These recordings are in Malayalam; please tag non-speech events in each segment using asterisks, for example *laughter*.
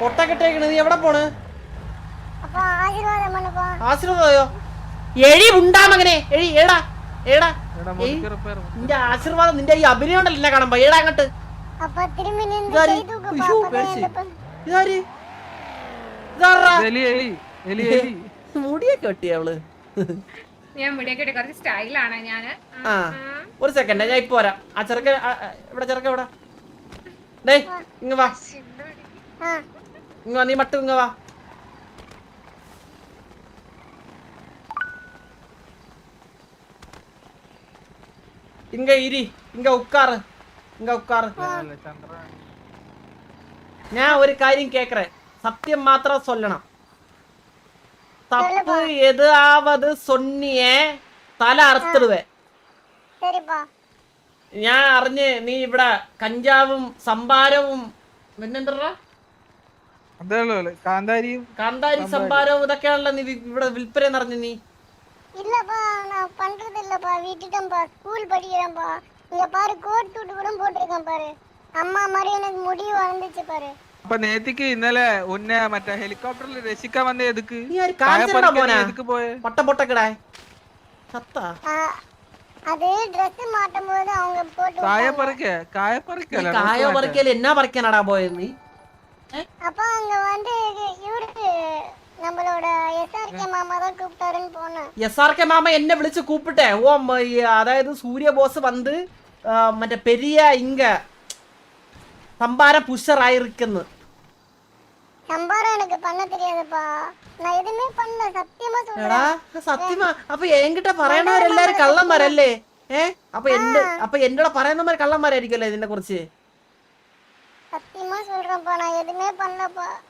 പൊട്ടക്കെട്ടേക്കണ്. നീ എവിടെ എടാ എടാ ഈ അവൾ? ഞാൻ മുടിയൊക്കെ കുറച്ച് സ്റ്റൈലാണ് ഞാൻ ഒരു സെക്കൻഡ് ഞാൻ ഇപ്പൊ വരാം. ആ ചെറുക്കൻ ഇവിടെ ചെറുക്കൻ ഡേ ഇങ്ങ വാ. ഇങ്ങ വാ നീ മട്ടു ഇങ്ങ വാ. ഇങ്ങ ഇരി ഇങ്ങ ഉക്കാറ് ഇങ്ങ ഉക്കാറ്. ഞാൻ ഒരു കാര്യം കേക്കറേൻ സത്യം മാത്രം സൊല്ലണം. തപ്പ് എതാവത് സൊന്നിയെ തല അറുത്തിടുവേ. சரிப்பா ഞാൻ അറിഞ്ഞ് നീ ഇവിടെ കഞ്ചാവും സംഭാരവും പിന്നെന്തറാ അതേയുള്ളൂ അല്ലേ? കാന്താരിയും കാന്താരി സംഭാരവും ഇതൊക്കെയാണല്ലോ നീ വി- ഇവിടെ വിൽപ്പന അറിഞ്ഞു നീ இல்லப்பா நான் பண்றது இல்லப்பா விட்டுட்டேன்ப்பா ஸ்கூல் படிக்கிறேன்ப்பா இங்க பாரு கோட் தூட்டு கூட போட்டிருக்கேன் பாரு அம்மா மாதிரி எனக்கு முடி வளர்ந்துச்சு பாரு അപ്പൊ നേത്തിക്ക് ഇന്നലെ ഉന്നെ മറ്റേ ഹെലികോപ്റ്ററിൽ രക്ഷിക്കാൻ വന്ന എതുക്ക് നീ ആര് കാഞ്ചനടാ മോനെ എതുക്ക് പോയെ പൊട്ട പൊട്ടക്കിടാ സത്താ കായ விட்டாங்க. പറിക്ക കായ നീ പറിക്കല്ല കായ പറിക്കല് എന്നാ പറിക്കാനാടാ പോയത് നീ அப்ப அங்க வந்து இவரு நம்மளோட எஸ்ஆர்கே மாமா தான் கூப்பிட்டாருன்னு போனேன் എസ് ആർ കെ മാമ എന്നെ വിളിച്ച് കൂപ്പിട്ടെ ഓ മ- ഈ അതായത് സൂര്യ ബോസ് വന്ന് ആ, മറ്റേ പെരിയ ഇങ്ക സംഭാര പുഷറായിരിക്കുന്നു சம்பாரம் எனக்கு பண்ண സത്യമാ പറയണവരെല്ലാരും കള്ളന്മാരല്ലേ? ഏ? അപ്പൊ എന്റെ അപ്പൊ എന്നോട് പറയുന്നവർ കള്ളന്മാരായിരിക്കുമല്ലേ ഇതിനെ കുറിച്ച് சத்தியமா சொல்றேன்ப்பா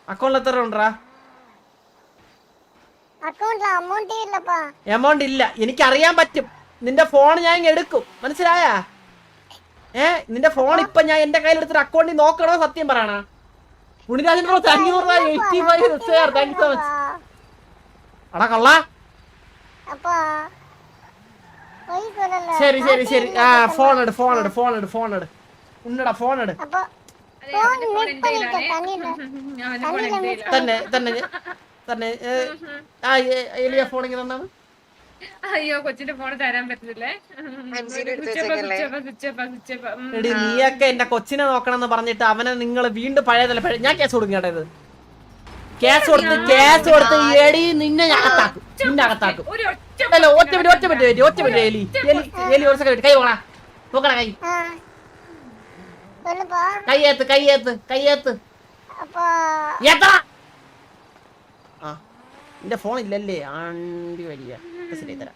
അക്കൗണ്ടിൽ എത്ര ഉണ്ടാ എമൗണ്ട് ഇല്ല. എനിക്കറിയാൻ പറ്റും. നിന്റെ ഫോൺ ഞാൻ എടുക്കും. മനസ്സിലായാ? ഏ? നിന്റെ ഫോൺ ഇപ്പൊ ഞാൻ എന്റെ കയ്യിലെടുത്തിട്ട് അക്കൗണ്ടിൽ നോക്കണോ സത്യം പറയണോ? Unnirajan bro thank eighty five റിസേർ thank you so much അടാ കള്ള. ശരി ശരി ശരി. ആ ഫോൺ എടു ഫോൺ എടു ഫോൺ എടു ഫോൺ എടു. ഫോൺ എടു. *laughs* തന്നെ തന്നെ തന്നെ ആ എലിയ ഫോൺ ഇങ്ങനെ തന്നാണ് അയ്യോ കൊച്ചിന്റെ ഫോൺ തരാൻ പറ്റുന്നില്ലേ എടി നീയൊക്കെ എന്റെ കൊച്ചിനെ നോക്കണം പറഞ്ഞിട്ട് അവനെ നിങ്ങൾ വീണ്ടും പഴയതല്ല? ഞാൻ കേസ് കൊടുക്കേണ്ടത് കേസ് കൊടുത്ത് കേസ് കൊടുത്ത് എടി നിന്നെ ഞാൻ അകത്താക്കും. നിന്നെ അകത്താക്കും. അല്ല ഒറ്റ ഒറ്റപ്പെട്ടി ഒറ്റ മിനിറ്റ് ഒറ്റ എലി. എലി എലി ഒരു സെക്കൻഡ് കൈ പോകണ നോക്കണ കൈ. കയ്യേത്ത് കയ്യേത്ത് കയ്യേത്ത് എത്ര ആ. നിന്റെ ഫോൺ ഇല്ലല്ലേ? ആണ്ടി വരിക. ശരി തരാം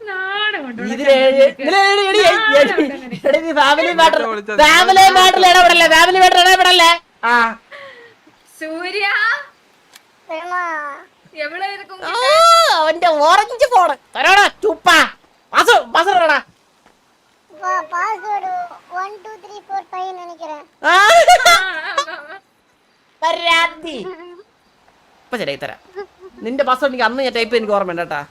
നാണം കൊണ്ട് ഇതില് എഴി- ഇതില് എഴി- എടി, എടി, എടി, എടി, നീ ഫാമിലി മാറ്റർ ഫാമിലി മാറ്റർ ഇടപെടല്ലേ ഫാമിലി മാറ്റർ ഇടപെടല്ലേ ആ സൂര്യ பெருமா എവിടെ ഇരിക്കും ആ, അവന്റെ ഓറഞ്ച് ഫോണ് തരാടാ ചുപ്പാ ബസ് ബസ് ഇടടാ அப்பா password one two three four five நினைக்கிறேன் ആ, പരാതി ഇപ്പൊ ശരിയായി തരാം നിന്റെ പാസ്വേഡ് എനിക്ക് അന്ന് ഞാൻ ടൈപ്പ് എനിക്ക് ഓർമ്മ കേട്ടാ.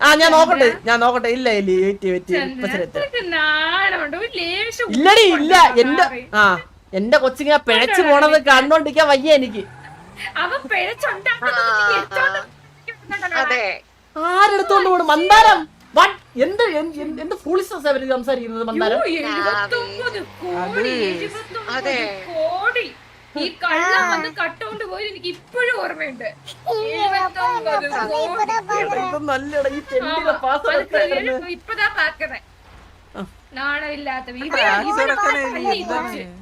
ആ ഞാൻ നോക്കട്ടെ ഞാൻ നോക്കട്ടെ. ഇല്ല ഇല്ല ഇല്ലടി ഇല്ല. എന്റെ ആ എന്റെ കൊച്ചിങ്ങനെ പിഴച്ചു പോണത് കണ്ടോണ്ടിരിക്കാൻ വയ്യ എനിക്ക്. ആരെടുത്തോണ്ട് പോണം മന്ദാരം? എന്ത് എന്ത് ഫൂളിസസ് അവർ സംസാരിക്കുന്നത് കോടി ഈ കള്ള പോയി എനിക്ക് ഇപ്പോഴും ഓർമ്മയുണ്ട്.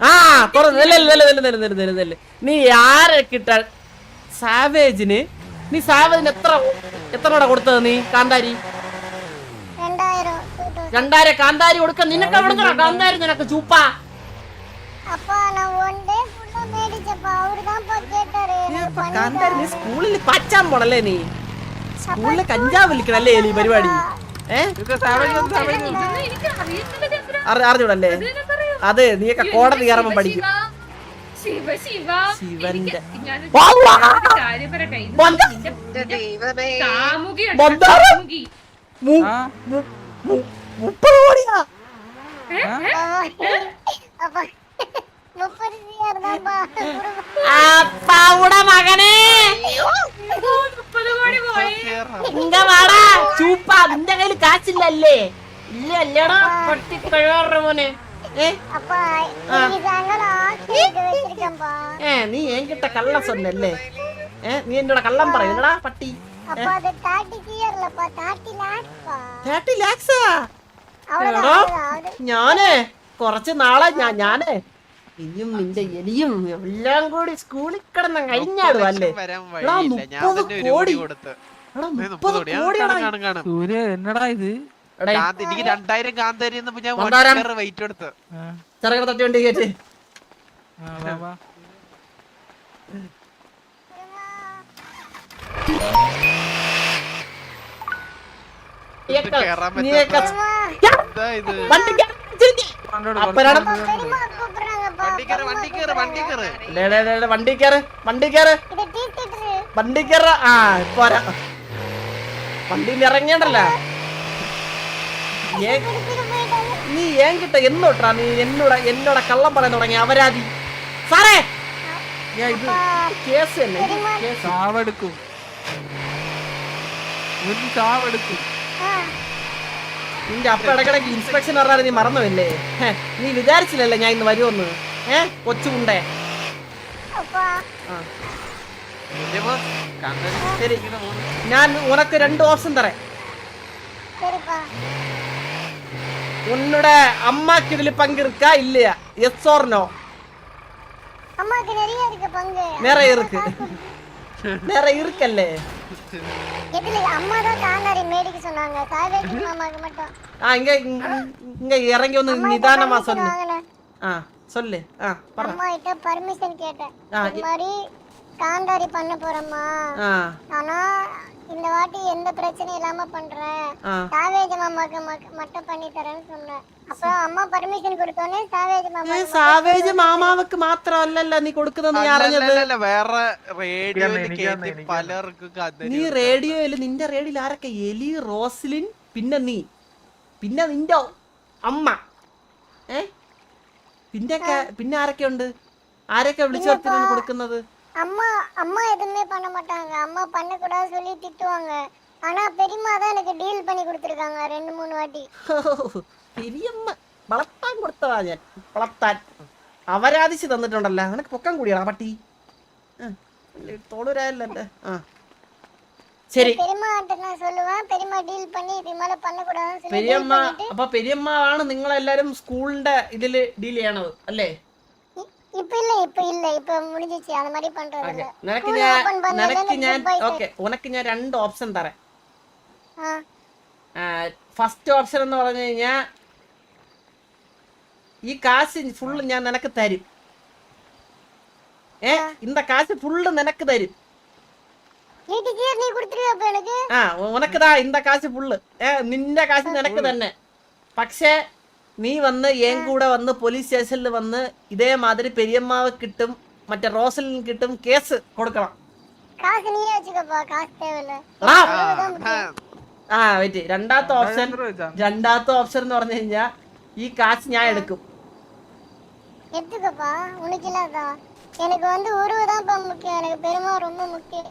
ആ. നീ ആരെ കിട്ടാൻ സാവേജിന്? നീ സാവേജിന് എത്ര എത്ര കൊടുത്തത് നീ കാന്താരി? രണ്ടായിര കാന്താരി കൊടുക്ക നിനക്ക് അവിടെ കാന്താരി നിനക്ക് ചൂപ്പ. സ്കൂളിൽ പച്ചാൻ പോണല്ലേ നീ? സ്കൂളിൽ കഞ്ചാവ് വിളിക്കണല്ലേ നീ പരിപാടി? അറിഞ്ഞൂടല്ലേ? അതെ നീയൊക്കെ കോടതി കയറുമ്പോ പഠിക്കും. ശിവന്റെ മുപ്പത് കോടിയാ. അപ്പാവുടെ മകനെ. ഇന്റെ വാടാ. ചൂപ്പ നിന്റെ കയ്യിൽ കാച്ചില്ലല്ലേ ഇല്ല അല്ലടാ? പട്ടി കഴിവാറ മോനെ. ഏ? നീ എൻകിട്ട കള്ളം സ്വന്നല്ലേ ഏ നീ എന്നോട് കള്ളം പറയുന്നടാ പട്ടി. തേർട്ടി ലാക്സാ ഞാനേ കുറച്ച് നാളെ ഞാൻ ഞാനേ. ഇനിയും നിന്റെ എലിയും എല്ലാം കൂടി സ്കൂളിൽ കിടന്ന കഴിഞ്ഞാടും അല്ലേ എടാ മുപ്പത് കോടി എടാ ഇത്? എനിക്ക് വെയിറ്റ് വണ്ടി കയറ് വണ്ടി കയറ്. വണ്ടി കയറ ആ പോരാ വണ്ടി ഇറങ്ങിയണ്ടല്ല നീ ഏൻ കിട്ട എന്നോട്ടാ നീ എന്നോട് എന്നോട് കള്ളം പറയാൻ തുടങ്ങി അവരാതി സാറേ! ഞാൻ ഇത് കേസ് തന്നെ കേസ്. ചാവെടുക്കും. ചാവെടുക്കും. നിന്റെ അപ്പ ഇടക്കിടക്ക് ഇൻസ്പെക്ഷൻ പറഞ്ഞാൽ നീ മറന്നുവല്ലേ നീ വിചാരിച്ചില്ലല്ലേ ഞാൻ ഇന്ന് വരുമെന്ന്? ഏ കൊച്ചുകുണ്ടേ ശരി. ഞാൻ ഉനക്ക് രണ്ട് ഓപ്ഷൻ തരേ. ഉന്നുടെ അമ്മയ്ക്ക് ഇതിൽ പങ്കെടുക്ക ഇല്ല പങ്ക്. നേരെ ഇറുക്ക് നേരെ ഇരിക്കല്ലേ? எதுல அம்மா தான் காந்தாரி மேடிக்கு சொன்னாங்க. காவேரி மாமாக்கு மட்டும். ஆ இங்க இறங்கி வந்து நிதானமா சொல்லு. சொல்லு. ஆ பர பர்மிஷன் கேட்டேன். இந்த மாதிரி காந்தாரி பண்ண போறேம்மா. ஆனா இந்த வாட்டி எந்த பிரச்சனையும் இல்லாம பண்றேன் ആ சாவேஜ் மாமாக்கு ம- மட்டும் பண்ணி தரேன்னு சொன்னேன் அப்புறம் அம்மா பர்மிஷன் കൊടുത്തോനെ സാവേജ് ഏ മാമാക്ക് സാവേജ് മാമാവക്ക് മാത്രമല്ലല്ലോ നീ കൊടുക്കുന്നത് ഞാൻ അറിഞ്ഞത് അല്ലല്ലല്ല, വേറെ റേഡിയോയിൽ കേട്ടി പലർക്കും കാന്താരി നീ റേഡിയോയില് നിന്റെ റേഡിയോയിൽ ആരൊക്കെ എലി റോസ്ലിൻ പിന്നെ നീ പിന്നെ നിന്റെ അമ്മ ഏ പിന്നെ പിന്നെ ആരൊക്കെ ഉണ്ട് ആരൊക്കെ വിളിച്ചു വരുത്തിനാണ് കൊടുക്കുന്നത് அம்மா அம்மா எதுவுமே பண்ண மாட்டாங்க அம்மா பண்ணக்கூடாது சொல்லி திட்டுவாங்க ஆனா பெரியம்மா தான் எனக்கு டீல் பண்ணி கொடுத்துருக்காங்க ரெண்டு மூணு வாட்டி പെരിയമ്മ വളർത്താൻ കൊടുത്തതാ ഞാൻ വളർത്താൻ അവരാധിച്ച് തന്നിട്ടുണ്ടല്ലോ നിനക്ക് പൊക്കം കൂടിയാടാ പട്ടി തോളൂരായല്ലേ ആ ശരി பெரியம்மா கிட்ட நான் சொல்லுவேன் பெரியம்மா டீல் பண்ணி இது மேல பண்ணக்கூடாதுன்னு சொல்லி deal പെരിയമ്മ பண்ணிட்டு അപ്പൊ പെരിയമ്മ ആണ് നിങ്ങളെല്ലാരും സ്കൂളിന്റെ ഇതില് ഡീൽ ചെയ്യണത് അല്ലേ നിനക്ക് School ഞാൻ open பண்ணதுல നിനക്ക് இருந்து ഞാൻ goodbye ഓക്കെ ഉനക്ക് ഞാൻ രണ്ട് ഓപ്ഷൻ തരാം ஆ ഫസ്റ്റ് ഓപ്ഷൻ എന്ന് പറഞ്ഞു കഴിഞ്ഞാ ഈ കാശ് ഫുള്ള് ഞാൻ നിനക്ക് തരും ഏ இந்த കാശ് ഫുള്ള് നിനക്ക് തരും வீட்டுக்கே நீ கொடுத்துருவியா அப்ப எனக்கு ആ ഉനക്കതാ இந்த കാശ് ഫുള്ള് ഏ നിന്റെ കാശ് നിനക്ക് തന്നെ പക്ഷേ നീ വന്ന് ഏൻ കൂടെ വന്ന് പോലീസ് സ്റ്റേഷനിൽ വന്ന് ഇതേമാതിരി പെരിയമ്മാവ് കിട്ടും മറ്റേ റോസലിന് കിട്ടും കേസ് കൊടുക്കണം காசு நீயே வச்சுக்கப்பா காசு தேவையில்ல എടാ ആ, ആ വെയിറ്റ് രണ്ടാമത്തെ ഓപ്ഷൻ എത്ര വെച്ചാ? രണ്ടാമത്തെ ഓപ്ഷൻ എന്ന് പറഞ്ഞു കഴിഞ്ഞാ ഈ കാശ് ഞാൻ എടുക്കും எடுத்துக்கப்பா உனக்கு இல்லாதான் எனக்கு வந்து உருவு தான்ப்பா முக்கியம் எனக்கு பெருமா ரொம்ப முக்கியம்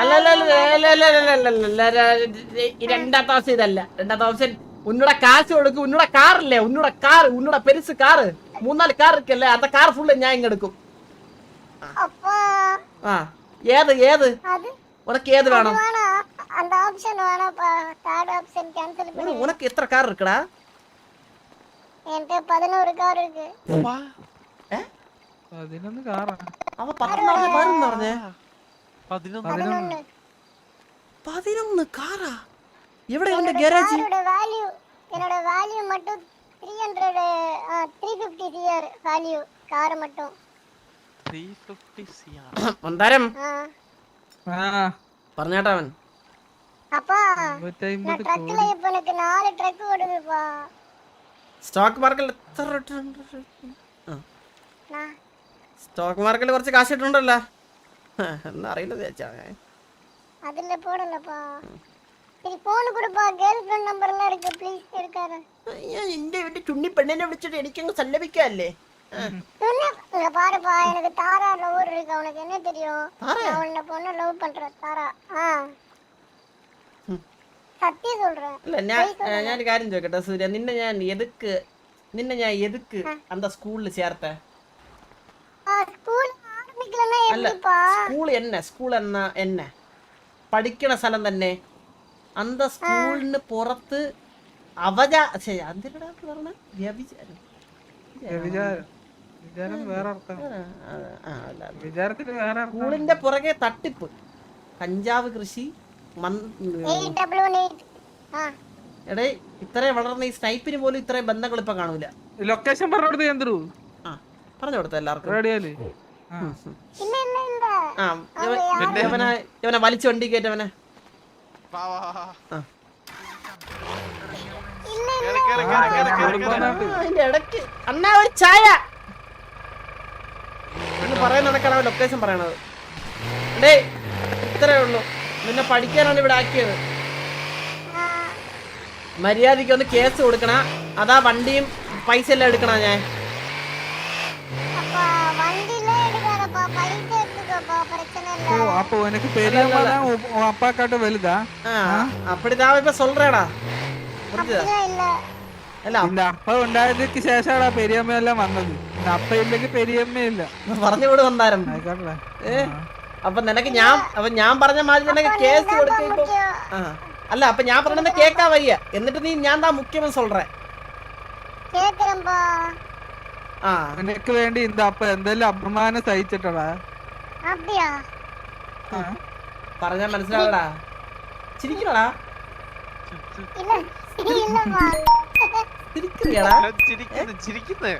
അല്ലല്ല ഈ രണ്ടാമത്തെ ഓപ്ഷൻ ഇതല്ല രണ്ടാമത്തെ ഓപ്ഷൻ உன்னோட காசு ஒழுக்கு உன்னோட கார் இல்ல உன்னோட கார் உன்னோட பெருசு கார் மூணு நாலு கார் இருக்குல்ல அந்த கார் ஃபுல்லா ஞாபகம் எடுக்கும் ஆ ஏது ஏது உனக்கு ஏது வேணும் அந்த ஆப்ஷன் வேணும் தேர்ட் ஆப்ஷன் கேன்சல் பண்ணு உனக்கு எத்தனை கார் இருக்குடா என்கிட்ட 11 கார் இருக்கு வா ஏ 11 காரா അവ പത്തൊന്നാമത് പറഞ്ഞു പറഞ്ഞേ പതിനൊന്ന് പതിനൊന്ന് കാറാ എവിടെ എന്റെ ഗാരേജ് காரோட வேல்யூ என்னோட வேல்யூ மட்டும் three hundred three fifty CR value car மட்டும் 350 CR. മന്ദാരം ஆ ആ പറഞ്ഞേട്ടാ അവൻ அப்பா നൂറ്റമ്പത് நான் ட்ரக்ல இப்ப எனக்கு நாலு ட்ரக் ஓடுதுப்பா സ്റ്റോക്ക് മാർക്കറ്റിൽ എത്ര return ഉണ്ട്? ആ. நான் സ്റ്റോക്ക് മാർക്കറ്റിൽ കുറച്ച് കാശ് ഇട്ടുണ്ടല്ലോ എന്നാ അറിയില്ല ചേച്ചാ ഞാൻ. அதுல போடலப்பா சரி போன் கொடுப்பா கேர்ள் ஃப்ரெண்ட் நம்பர் எல்லாம் இருக்கு ப்ளீஸ் இருக்காரு അയ്യോ, എന്റെ എന്റെ ചുണ്ണി പെണ്ണിനെ വിളിച്ചിട്ട് എനിക്കങ്ങ് സല്ലപിക്കല്ലേ சொன்ன இங்க பாருப்பா எனக்கு தாரா லவர் இருக்கு அவனுக்கு என்ன தெரியும் தாரா? நான் உன்னை பொண்ணு லவ் பண்றேன் தாரா ஆ சத்தியம் சொல்றேன் അല്ല ഞാൻ ഞാനൊരു കാര്യം ചോദിക്കട്ടെ സൂര്യ നിന്നെ ഞാൻ എതുക്ക് നിന്നെ ഞാൻ എതുക്ക് അന്ത സ്കൂളിൽ ചേർത്ത ஆ ஸ்கூல் ஆரம்பிக்கலன்னா അല്ല எப்படிப்பா സ്കൂൾ എന്നെ സ്കൂൾ എന്ന എന്നെ പഠിക്കണ സ്ഥലം തന്നെ അന്ത സ്കൂളിന് പുറത്ത് അവജ സ്കൂളിന്റെ പുറകെ തട്ടിപ്പ്. കഞ്ചാവ് കൃഷി എടേ ഇത്ര വളർന്ന ഈ സ്നൈപ്പിന് പോലും ഇത്രയും ബന്ധങ്ങൾ ഇപ്പൊ കാണൂല. ലൊക്കേഷൻ പറഞ്ഞു പറഞ്ഞു കൊടുത്ത എല്ലാവർക്കും. ആ യവനെ വലിച്ചു വണ്ടി കയറ്റവനെ. അണ്ണാ ഒരു ചായ. എന്ന് പറയുന്ന നടക്കാണ് ലൊക്കേഷൻ പറയണത്. ഡേ ഇത്രേ ഉള്ളൂ. നിന്നെ പഠിക്കാനാണ് ഇവിടെ ആക്കിയത്. മര്യാദയ്ക്ക് ഒന്ന് കേസ് കൊടുക്കണ. അതാ വണ്ടിയും പൈസ എല്ലാം എടുക്കണ ഞാൻ. பிரச்சனை ഓ இல்ல അപ്പൊ ഉനക്ക് പെരിയമ്മ അപ്പാക്കാട്ട് വലുതാ ആ അപ്പടിതാ ഇപ്പൊ சொல்றேடா புரிஞ்சுதா அப்படிலாம் இல்ல അല്ല ഇല്ല അപ്പ ഉണ്ടായതിക്ക് ശേഷമാണ് പെരിയമ്മ എല്ലാം വന്നത് പിന്നെ അപ്പ ഇല്ലെങ്കിൽ പെരിയമ്മ ഇല്ല പറഞ്ഞു വിട് വന്നാരം ആയിക്കോട്ടെ ഏ അപ്പൊ നിനക്ക് ഞാൻ അപ്പൊ ഞാൻ പറഞ്ഞ മാതിരി നിനക്ക് കേസ് കൊടുക്ക ഇപ്പൊ ആ അല്ല അപ്പൊ ഞാൻ പറഞ്ഞത് കേക്കാ വയ്യ എന്നിട്ട് നീ ഞാൻ താ മുഖ്യമെന്ന് சொல்றேன் கேக்குறேன்பா ആ നിനക്ക് വേണ്ടി ഇന്ത അപ്പ എന്തെല്ലാം അപമാനം സഹിച്ചിട്ടടാ அப்படியா ആ. പറഞ്ഞാ മനസ്സിലാവടാ ചിരിക്കണടാ இல்ல இல்லப்பா ചിരിക്കറിയടാ ഞാൻ ചിരിക്കുന്നു ചിരിക്കുന്നു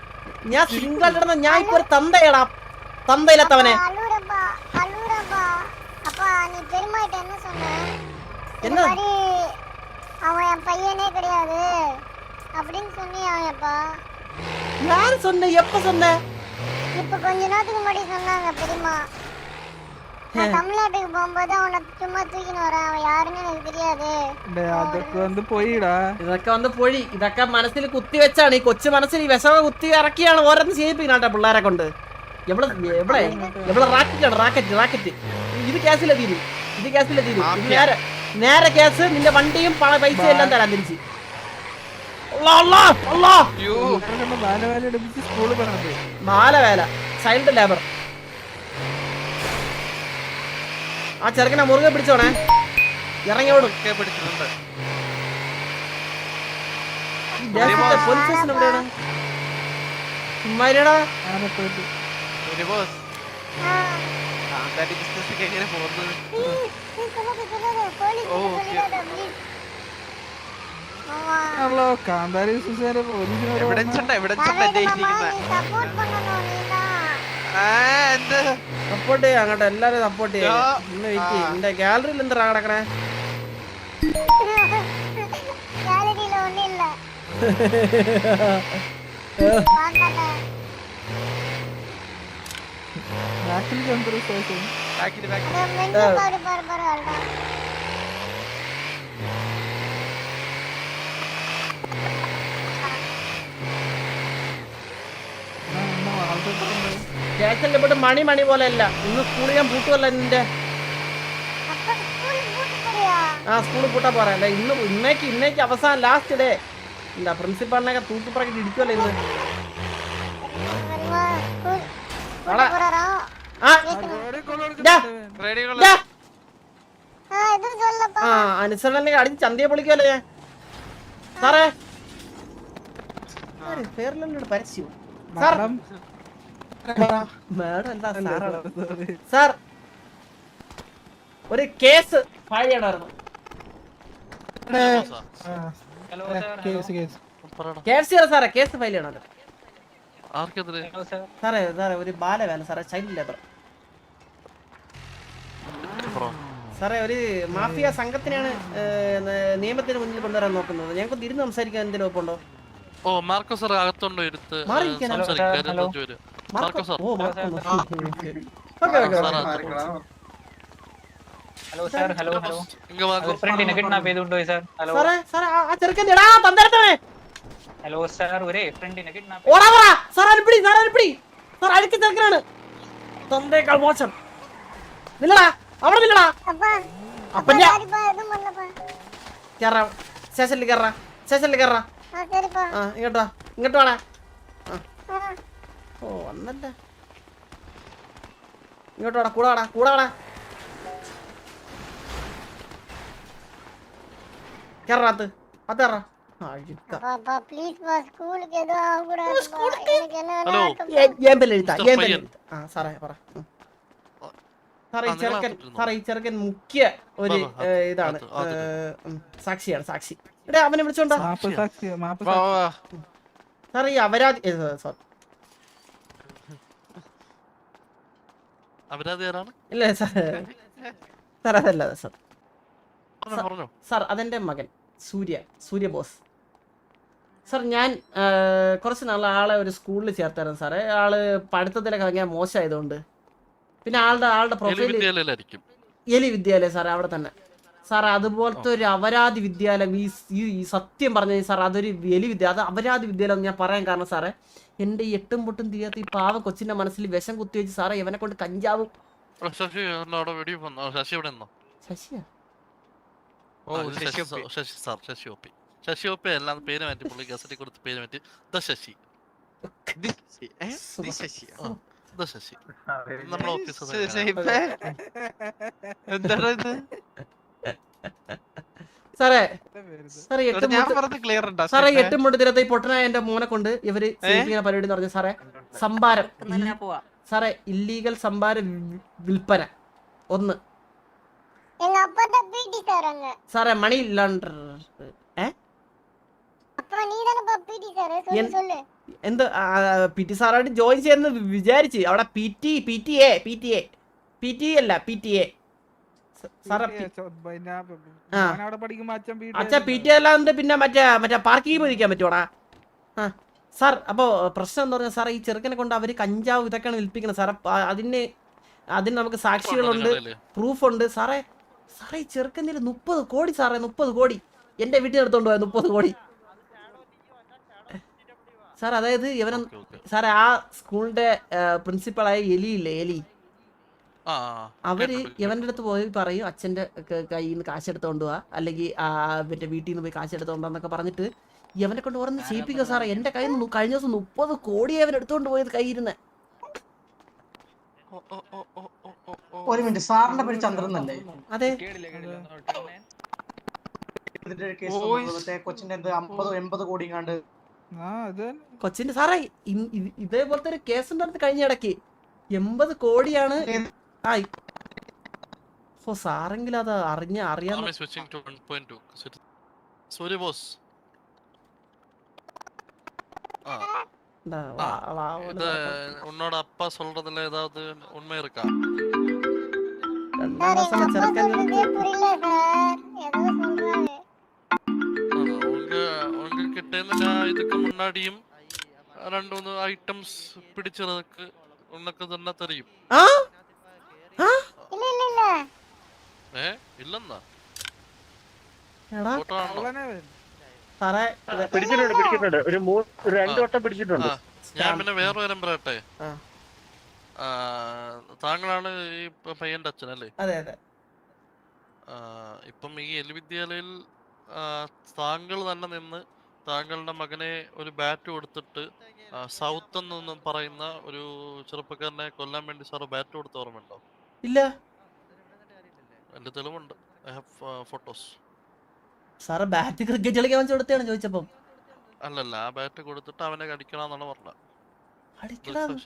ഞാൻ സിംഗിൾ ഇടുന്ന ഞാൻ ഇപ്പൊ ഒരു തന്തയടാ തന്തയില്ലാത്തവനെ அழுறப்பா அழுறப்பா அப்பா நீ பெருமாட்ட என்ன சொன்ன இந்த என்ன? மாதிரி அவன் என் பையனே கிடையாது அப்படின்னு சொன்னியாப்பா யாரு சொன்ன எப்ப சொன்ன இப்ப கொஞ்ச நேரத்துக்கு முன்னாடி சொன்னாங்க பெரியம்மா நான் தமிழ்நாட்டுக்கு போகும்போது அவனை சும்மா தூக்கின்னு வரேன் அவன் யாருன்னு எனக்கு தெரியாது ഡേ, അതൊക്കെ വന്ന് പോയിടാ ഇതൊക്കെ വന്ന് പൊഴി ഇതൊക്കെ മനസ്സിൽ കുത്തി വെച്ചാണ് ഈ കൊച്ചു മനസ്സിൽ ഈ വിഷമ കുത്തി ഇറക്കിയാണ് ഓരോന്ന് ചെയ്യിപ്പിക്കണ പിള്ളേരെ കൊണ്ട് എവിടെ എവിടെ എവിടെ റാക്കറ്റ് ആണ് റാക്കറ്റ് റാക്കറ്റ് ഇത് കേസിലെ തീരും ഇത് കേസിലെ തീരും ഇത് നേരെ നേരെ കേസ് നിന്റെ വണ്ടിയും പണ പൈസ എല്ലാം തരാൻ തിരിച്ച് അല്ലാ, അല്ലാ, അല്ലാ. അയ്യോ ബാലവേല എടുപ്പിച്ച് സ്കൂളിൽ പറഞ്ഞത് മാല വേല ചൈൽഡ് ലേബർ ആ ചെറുക്കനെ മുറുകെ പിടിച്ചോണേ. ഇറങ്ങിയോടും. പിടിച്ചിട്ടുണ്ട്. പോലീസ് എവിടെ എവിടെ സപ്പോർട്ട് സപ്പോർട്ട് ചെയ്യാം അങ്ങോട്ട് എല്ലാരും സപ്പോർട്ട് ചെയ്യാം ഇന്ന് വെക്ക് എന്റെ ഗാലറിയിൽ എന്താ കിടക്കണേ ബാക്കിൽ ബാക്കിൽ ബാക്കിൽ സ്റ്റേഷനിൽ ഇവിടെ മണി മണി പോലെ അല്ല ഇന്ന് സ്കൂളിൽ ഞാൻ പൂട്ടുമല്ല നിന്റെ. ആ സ്കൂളിൽ പൂട്ടാ പറയണ്ട ഇന്ന് ഇന്നേക്ക് ഇന്നേക്ക് അവസാനം ലാസ്റ്റ് ഡേ. ഇല്ല പ്രിൻസിപ്പാളിനൊക്കെ തൂക്കിപ്പറക്കി ഇടിക്കുമല്ലോ ഇന്ന് ആ. ചന്തയെ പൊളിക്കുമല്ലോ ഞാൻ? സാറേ. പേരിലല്ലോ പരസ്യം. സാർ. സാർ ഒരു കേസ് ഫയൽ ചെയ്യണമായിരുന്നു. സാറേ കേസ് ഫയൽ ചെയ്യണമല്ലോ. ആർക്കെതിരെ? സാറേ. സാറേ ഒരു ബാലവേല സാറേ ചൈൽഡ് ലേബർ സാറേ ഒരു മാഫിയ സംഘത്തിനാണ് നിയമത്തിന് മുന്നിൽ കൊണ്ടുവരാൻ നോക്കുന്നത്. ഞങ്ങൾക്ക് തിരിഞ്ഞ് സംസാരിക്കാൻ എന്തെങ്കിലും ഒപ്പുണ്ടോ? ഓ മാർക്കോ സാർ അകത്തുണ്ടോ എടുത്ത്? സംസാരിക്കാൻ വരും. മാർക്കോ ഓ Marco hello sir hello hello ഇങ്ങ മാർക്കോ ഫ്രണ്ടിനെ കിഡ്നാപ്പ് ചെയ്തുകൊണ്ടുപോയി സാർ ഹലോ സാറേ സാർ ആ ചെറുക്കൻ എടാ തന്തരട്ടവേ ഹലോ സാർ ഒരേ ഫ്രണ്ടിനെ കിഡ്നാപ്പ് ഓടാ പറ സാർ അരിപ്പിടി സാർ അരിപ്പിടി സാർ അഴുക്ക് ചെറുക്കനാണ്. തന്തേക്കാൾ മോശം. നില്ലടാ അവിടെ നില്ലടാ. അപ്പന്റെ കേറാം. സ്റ്റേഷനിൽ കേറാം. സ്റ്റേഷനിൽ കേറാം. ഇങ്ങോട്ടോ ഇങ്ങോട്ട് വേണേ ഒന്നല്ല. ഇങ്ങോട്ട് വേണം കൂടെ വേണം കൂടെ വേണം കേറാത്ത് ചെറുക്കൻ മുഖ്യ ഒരു ഇതാണ്. സാക്ഷിയാണ് സാക്ഷി. അവനെ വിളിച്ചോണ്ടാ സാറേ അവരാ സോറി. ഇല്ല സാർ സാർ അതല്ല സാർ. സാർ അതെന്റെ മകൻ സൂര്യ സൂര്യ ബോസ്. സാർ ഞാൻ കുറച്ച് നാളെ ആളെ ഒരു സ്കൂളിൽ ചേർത്തായിരുന്നു സാറേ. ആൾ പഠിത്തത്തിലൊക്കെ ഭയങ്കര മോശമായതുകൊണ്ട്. പിന്നെ ആളുടെ ആളുടെ പ്രൊഫൈൽ എലി വിദ്യാലയം സാറേ അവിടെ തന്നെ. സാർ അതുപോലത്തെ ഒരു അപരാധി വിദ്യാലയം ഈ ഈ- സത്യം പറഞ്ഞ സാർ അതൊരു വലിയ വിദ്യ അത് അപരാധി വിദ്യാലയം ഞാൻ പറയാൻ കാരണം സാറേ എന്റെ ഈ എട്ടും പൊട്ടും തീർത്ത് ഈ പാവ കൊച്ചിന്റെ മനസ്സിൽ വിഷം കുത്തിവെച്ച് സാറേ ഇവനെ കൊണ്ട് കഞ്ചാവും. ശശി ഒപ്പി എല്ലാം പേര് മാറ്റി പുള്ളി ഗസറ്റി കൊടുത്ത് പേര് മാറ്റി. ദ. ദ നമ്മുടെ ഓഫീസർ *laughs* സാറേ എട്ട് സാറേ എട്ട് മുട്ടത്തിരത്തെ ഈ പൊട്ടനായ എന്റെ മോനെ കൊണ്ട് ഇവർ പരിപാടി എന്ന് പറഞ്ഞു സാറേ സംഭാരം. സാറേ ഇല്ലീഗൽ സംഭാര വിൽപ്പന. ഒന്ന്. സാറേ മണി ലോണ്ടർ എന്ത്? പി ടി സാറായിട്ട് ജോയിൻ ചെയ്യുന്ന വിചാരിച്ചു. അവിടെ P T P T A P T A. P T അല്ല പി ടി എ. അച്ഛാ പി ടി അല്ലാണ്ട് പിന്നെ മറ്റേ മറ്റേ പാർക്കിംഗ് പോയിരിക്കാൻ പറ്റുവാടാ? ആ. സാർ അപ്പോൾ പ്രശ്നം എന്ന് പറഞ്ഞാൽ സാർ ഈ ചെറുക്കനെ കൊണ്ട് അവർ കഞ്ചാവ് ഇതൊക്കെയാണ് വിൽപ്പിക്കുന്നത്. സാർ അതിന് അതിന് നമുക്ക് സാക്ഷികളുണ്ട് പ്രൂഫ് ഉണ്ട് സാറേ സാറേ ഈ ചെറുക്കന്റെ മുപ്പത് കോടി സാറേ മുപ്പത് കോടി. എന്റെ വീട്ടിൽ എടുത്തോണ്ട് പോയ മുപ്പത് കോടി. സാർ അതായത് ഇവനും സാറേ ആ സ്കൂളിന്റെ പ്രിൻസിപ്പളായ എലിയില്ലേ ഇല്ലേ എലി? അവർ ഇവന്റെ അടുത്ത് പോയി പറയും അച്ഛന്റെ കയ്യിൽ നിന്ന് കാശ് എടുത്തോണ്ട് പോവാ അല്ലെങ്കിൽ മറ്റേ വീട്ടിൽ നിന്ന് പോയി കാശ് എടുത്തോണ്ടെന്നൊക്കെ പറഞ്ഞിട്ട് ഇവനെ കൊണ്ട് ഓർന്ന് ചെയ്യിപ്പിക്കുക സാറേ. എന്റെ കയ്യിൽ നിന്ന് കഴിഞ്ഞ ദിവസം മുപ്പത് കോടി അവൻ എടുത്തോണ്ട് പോയത് കയ്യിരുന്ന് ഒരു മിനിറ്റ് സാറിന്റെ പേര് ചന്ദ്രൻ അല്ലേ അതെ. ഇതിന്റെ കൊച്ചിന്റെ എന്ത് അമ്പത് എൺപത് കോടി കണ്ട് ആ അത് കൊച്ചിന്റെ സാറേ ഇതേപോലത്തെ ഒരു കേസ് ഉണ്ടായിരുന്നു കഴിഞ്ഞ ഇടയ്ക്ക് എൺപത് കോടിയാണ് ആ ഇ- ഓ സാറെങ്കിലും അത് അറിഞ്ഞ അറിയാൻ switching to one point two Surya boss ஆ, എന്താ, വാ- വാ- இது உன்னோட அப்பா சொல்றதுல ஏதாவது உண்மை இருக்கா രണ്ടാം சார் ക്ലാസ്സിലെ எங்க அப்பா ചെറുക്കൻ சொல்றதே புரியல சார் ஏதோ சொல்றாரு ஆ, உங்க உங்க கிட்ட இருந்து நான் இதுக்கு முன்னாடியும் ரெண்டு மூணு ஐட்டம்ஸ் பிடிச்சதுக்கு உனக்கு തന്നെ தெரியும் പിടിച്ചിട്ടുണ്ട് പിടിച്ചിട്ടുണ്ട്. ഒരു മൂന്ന് രണ്ട് വട്ടം പിടിച്ചിട്ടുണ്ട്. ഞാൻ പിന്നെ വേറെ വരം പറയട്ടെ? താങ്കളാണ് ഈ പയ്യന്റെ അച്ഛൻ അല്ലേ? അതെ അതെ. ഇപ്പം ഈ എൽ വിദ്യാലയിൽ താങ്കൾ തന്നെ നിന്ന് താങ്കളുടെ മകനെ ഒരു ബാറ്റ് കൊടുത്തിട്ട് സൗത്ത് എന്നൊന്നും പറയുന്ന ഒരു ചെറുപ്പക്കാരനെ കൊല്ലാൻ വേണ്ടി സാറ് ബാറ്റ് കൊടുത്ത ഓർമ്മയുണ്ടോ? ഇല്ല. എന്റെ തെളിവുണ്ട്. I have photos sir bat cricket കളിക്കാൻ വെച്ച് കൊടുത്താണ് ചോദിച്ചപ്പം. അല്ലല്ല ആ ബാറ്റ് കൊടുത്തിട്ട് അവനെ കടിക്കണമെന്നാണ് പറഞ്ഞത് അടിക്കണം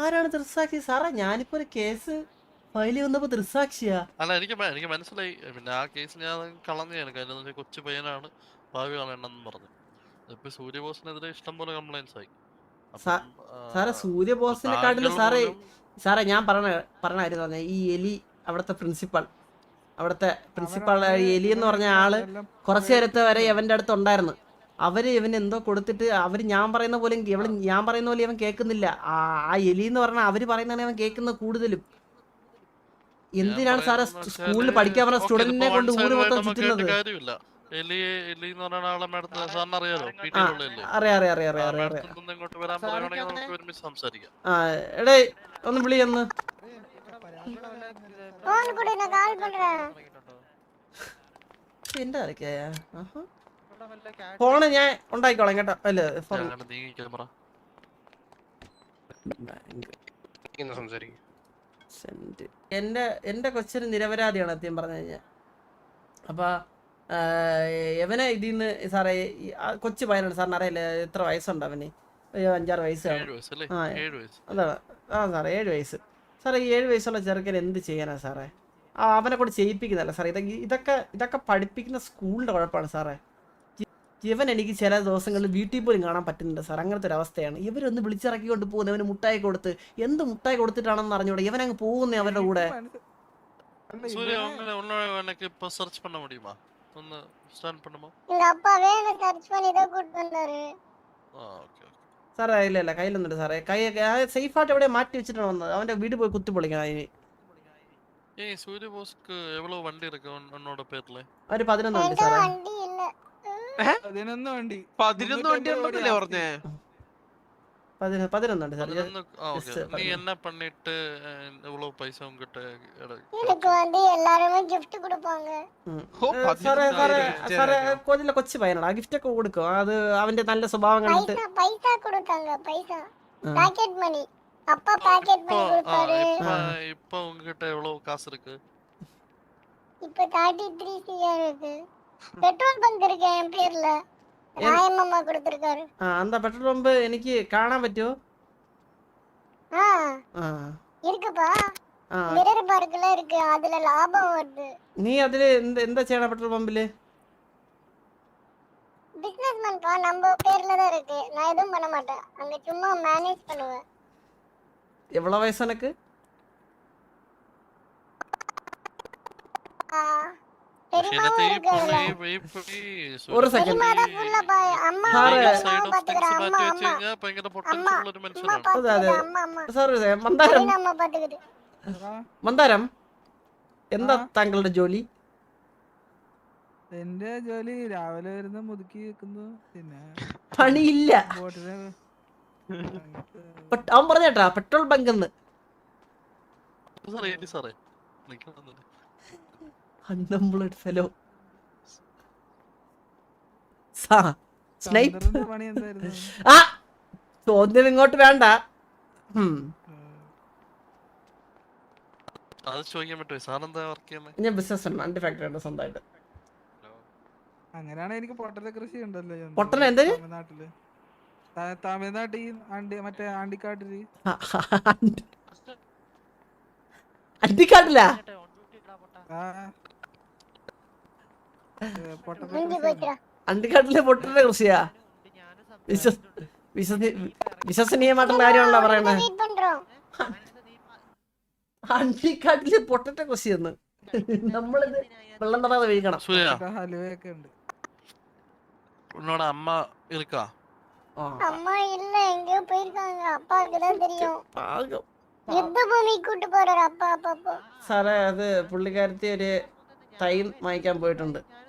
ആരാണ് ദൃസാക്ഷി സാറേ ഞാനിപ്പോ ഒരു കേസ് ഫയൽ വന്നപ്പോ ദൃസാക്ഷിയാ അല്ല എനിക്ക് എനിക്ക് മനസ്സിലായി. പിന്നെ ആ കേസ് ഞാൻ കളഞ്ഞാണ് കാര്യം എന്ന് വെച്ചാൽ കൊച്ചു പയ്യനാണ് ഭാവി കളയണമെന്ന് പറഞ്ഞു. ഇപ്പൊ സൂര്യബോസിനെതിരെ ഇഷ്ടംപോലെ കംപ്ലൈൻസ് ആയി. സാറേ സൂര്യബോസിനെ കാട്ടിലും സാറേ സാറേ ഞാൻ പറഞ്ഞ പറഞ്ഞ കാര്യം പറഞ്ഞ ഈ എലി അവിടുത്തെ പ്രിൻസിപ്പൾ അവിടുത്തെ പ്രിൻസിപ്പൾ എലി എന്ന് പറഞ്ഞ ആൾ കുറച്ചു നേരത്തെ വരെ എവന്റെ അടുത്ത് ഉണ്ടായിരുന്നു അവർ ഇവന് എന്തോ കൊടുത്തിട്ട് അവർ ഞാൻ പറയുന്ന പോലെ ഇവൾ ഞാൻ പറയുന്ന പോലെ ഇവൻ കേൾക്കുന്നില്ല. ആ ആ എലി എന്ന് പറഞ്ഞാൽ അവർ പറയുന്നതാണ് ഇവൻ കേൾക്കുന്നത് കൂടുതലും. എന്തിനാണ് സാറേ സ്കൂളിൽ പഠിക്കാൻ പറഞ്ഞ സ്റ്റുഡന്റിനെ കൊണ്ട് ഊര് മൊത്തം ചുറ്റുന്നത്? എടേ ഒന്ന് വിളി ഒന്ന്. എന്റെ ആരൊക്കെയാ? ഫോണ് ഞാൻ ഉണ്ടാക്കിക്കോളാം കേട്ടോ. അല്ല എന്റെ എന്റെ കൊച്ചിന് നിരപരാധിയാണ് അത്യം പറഞ്ഞു കഴിഞ്ഞാ. അപ്പൊ എവനെ ഇതിൽ നിന്ന് സാറേ ഈ ആ കൊച്ചു പയ്യനാണ് സാറിന് അറിയില്ല എത്ര വയസ്സുണ്ട് അവന് ഒരു അഞ്ചാറ് വയസ്സ് ഏഴ് കാണും വയസ്സല്ലേ ആ, ഏഴ് വയസ്സ് അതാണ് ആ സാറേ ഏഴ് വയസ്സ് സാറേ ഈ ഏഴ് വയസ്സുള്ള ചെറുക്കൻ എന്ത് ചെയ്യാനാ സാറേ ആ അവനെ കൊണ്ട് ചെയ്യിപ്പിക്കുന്നതല്ല സാറേ ഇതൊക്കെ ഇതൊക്കെ ഇതൊക്കെ പഠിപ്പിക്കുന്ന സ്കൂളിൻ്റെ കുഴപ്പമാണ് സാറേ ഇ- ഇവൻ എനിക്ക് ചില ദിവസങ്ങളിൽ വീട്ടിൽ പോലും കാണാൻ പറ്റുന്നുണ്ട് സാർ അങ്ങനത്തെ ഒരു അവസ്ഥയാണ് ഇവരൊന്ന് വിളിച്ചിറക്കി കൊണ്ട് പോകുന്നു ഇവന് മുട്ടായി കൊടുത്ത് എന്ത് മുട്ടായി കൊടുത്തിട്ടാണെന്ന് അറിഞ്ഞൂടെ ഇവൻ അങ്ങ് പോകുന്നേ അവരുടെ കൂടെ சூர்யா உங்களை உன்ன எனக்கு இப்போ சர்ச் பண்ண முடியுமா ഒന്ന് ஸ்டார்ட் பண்ணுமா எங்க அப்பா வேணும் சர்ச் பண்ணி ஏதோ கூட்டி வந்தாரு ആ ഓക്കേ ഓക്കേ. സാറേ ഇല്ല ഇല്ല കയ്യിലൊന്നുണ്ട് സാറേ. കൈ ആ സേഫായിട്ട് എവിടെ മാറ്റി വെച്ചിട്ടാണ് വന്നത്? അവന്റെ വീട് പോയി കുത്തി പൊളിക്കണം അതിന്. ഏയ് സൂര്യ ബോസ്ക്ക് எவ்வளவு വണ്ടി இருக்கு உன்- உன்னோட ഒരു 11 വണ്ടി സാറേ. വണ്ടി ഇല്ല പതിനൊന്ന് വണ്ടി. പതിനൊന്ന് വണ്ടി ഉണ്ടെന്നല്ലേ പറഞ്ഞേ? പതിന പതിനൊന്നുണ്ട് സാർ பதினொன்னு ஆ ஓகே Yes, நீ பதினொன்னு. என்ன பண்ணிட்டு அஹ், எவ்வளவு பைசா உங்ககிட்ட எடு- எனக்கு வந்து எல்லாருமே gift கொடுப்பாங்க ഓ, സാറേ പതിനൊന്ന് സാറേ ആയിരം സാറേ രൂപ. കൊച്ചിലെ കൊച്ചു പയ്യനാണ് ഗിഫ്റ്റ് ഒക്കെ കൊടുക്കും അത് അവന്റെ നല്ല സ്വഭാവം കണ്ടിട്ട് பைசா பைசா கொடுத்தாங்க பைசா ஆ. பாக்கெட் மணி அப்பா பாக்கெட் இப்போ மணி ஆ, கொடுத்தாரு இப்போ இப்போ உங்ககிட்ட எவ்வளவு காசு இருக்கு இப்ப தேர்ட்டி த்ரீ சிஆர் இருக்கு பெட்ரோல் பங்க் இருக்கு என் பேர்ல அந்த പെട്രോൾ പമ്പ് എനിക്ക് കാണാൻ പറ്റുമോ നീ അതില് എന്താ ചെയ്യണ പെട്രോൾ പമ്പില് பிசினஸ் மேன்ப்பா நம்ம பேர்ல தான் இருக்கு. நான் எதுவும் பண்ண மாட்டேன். அங்க சும்மா மேனேஜ் பண்ணுவேன். எவ்வளவு வயசு உனக்கு எனக்கு ഒരു സെക്കൻഡ് മന്ദാരം. എന്താ താങ്കളുടെ ജോലി? എന്റെ ജോലി രാവിലെ വരുന്ന മുതുക്കി വെക്കുന്നു. പിന്നെ പണിയില്ല. അവൻ പറഞ്ഞേട്ടാ പെട്രോൾ ബങ്ക് സാറേ സാറേ അൺഎംപ്ലോയ്ഡ് ഫെലോ സാ സ്നൈപ്പ് ആ ചോദ്യം ഇങ്ങോട്ട് വേണ്ട. അത് ചോദിക്കാൻ പറ്റുമോ? എന്താ വർക്ക് ചെയ്യുന്നത് ഞാൻ ബിസിനസ് ഉണ്ട് അണ്ടി ഫാക്ടറി ഉണ്ട് സ്വന്തമായിട്ട്. അങ്ങനെയാണ് എനിക്ക് പൊട്ടല കൃഷി ഉണ്ടല്ലോ. പൊട്ടല എന്ത്? തമിഴ്നാട്ടിൽ. തമിഴ്നാട്ടിൽ ആണ്ടി മറ്റേ ആണ്ടിക്കാട്ടിൽ. അണ്ടിക്കാട്ടില്ല അണ്ടിക്കാട്ടിലെ പൊട്ടിന്റെ കൃഷിയാ വിശ്വസ് വിശ്വസി വിശ്വസനീയമായിട്ടുള്ള കാര്യമാണല്ലോ പറയണേ வெயிட் பண்றோம் അണ്ടിക്കാട്ടിലെ പൊട്ടറ്റ കൃഷി എന്ന് നമ്മളിത് വെള്ളം തടാതെ വീഴണം സൂര്യ പൊട്ടറ്റ ഹലുവയൊക്കെ ഉണ്ട് உன்னோட அம்மா இருக்கா ആ, அம்மா இல்ல எங்கேயோ போயிருக்காங்க அப்பாவுக்கு தான் தெரியும் പാകം. யுத்த பூமிக்கு கூட்டு போறாரு அப்பா அப்பப்போ സാറേ അത് പുള്ളിക്കാരത്തി ഒരു തൈ വാങ്ങിക്കാൻ പോയിട്ടുണ്ട് ആ ഓക്കെ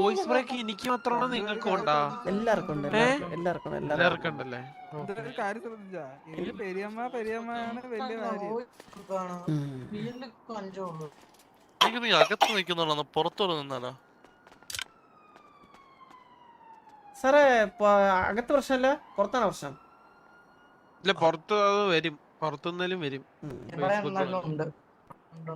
വോയിസ് ബ്രേക്ക് എനിക്ക് മാത്രമാണോ നിങ്ങൾക്ക് ഉണ്ടാ? എല്ലാവർക്കും ഉണ്ട് എല്ലാവർക്കും എല്ലാവർക്കും ഉണ്ട്, എല്ലാവർക്കും. എല്ലാവർക്കും ഉണ്ടല്ലേ? ഇതൊരു കാര്യം ശ്രദ്ധിച്ചാ എനിക്ക് പെരിയമ്മ പെരിയമ്മയാണ് വലിയ കാര്യം. ഉം. എനിക്ക് നീ അകത്ത് നിൽക്കുന്നുള്ളൂ പുറത്തോട് നിന്നാലോ? സാറേ അകത്ത് പ്രശ്നമല്ല? പുറത്താണ് പ്രശ്നം. ഇല്ല പുറത്ത് അത് വരും. പുറത്തുനിന്നാലും വരും. ഉണ്ട്, ഉണ്ട്.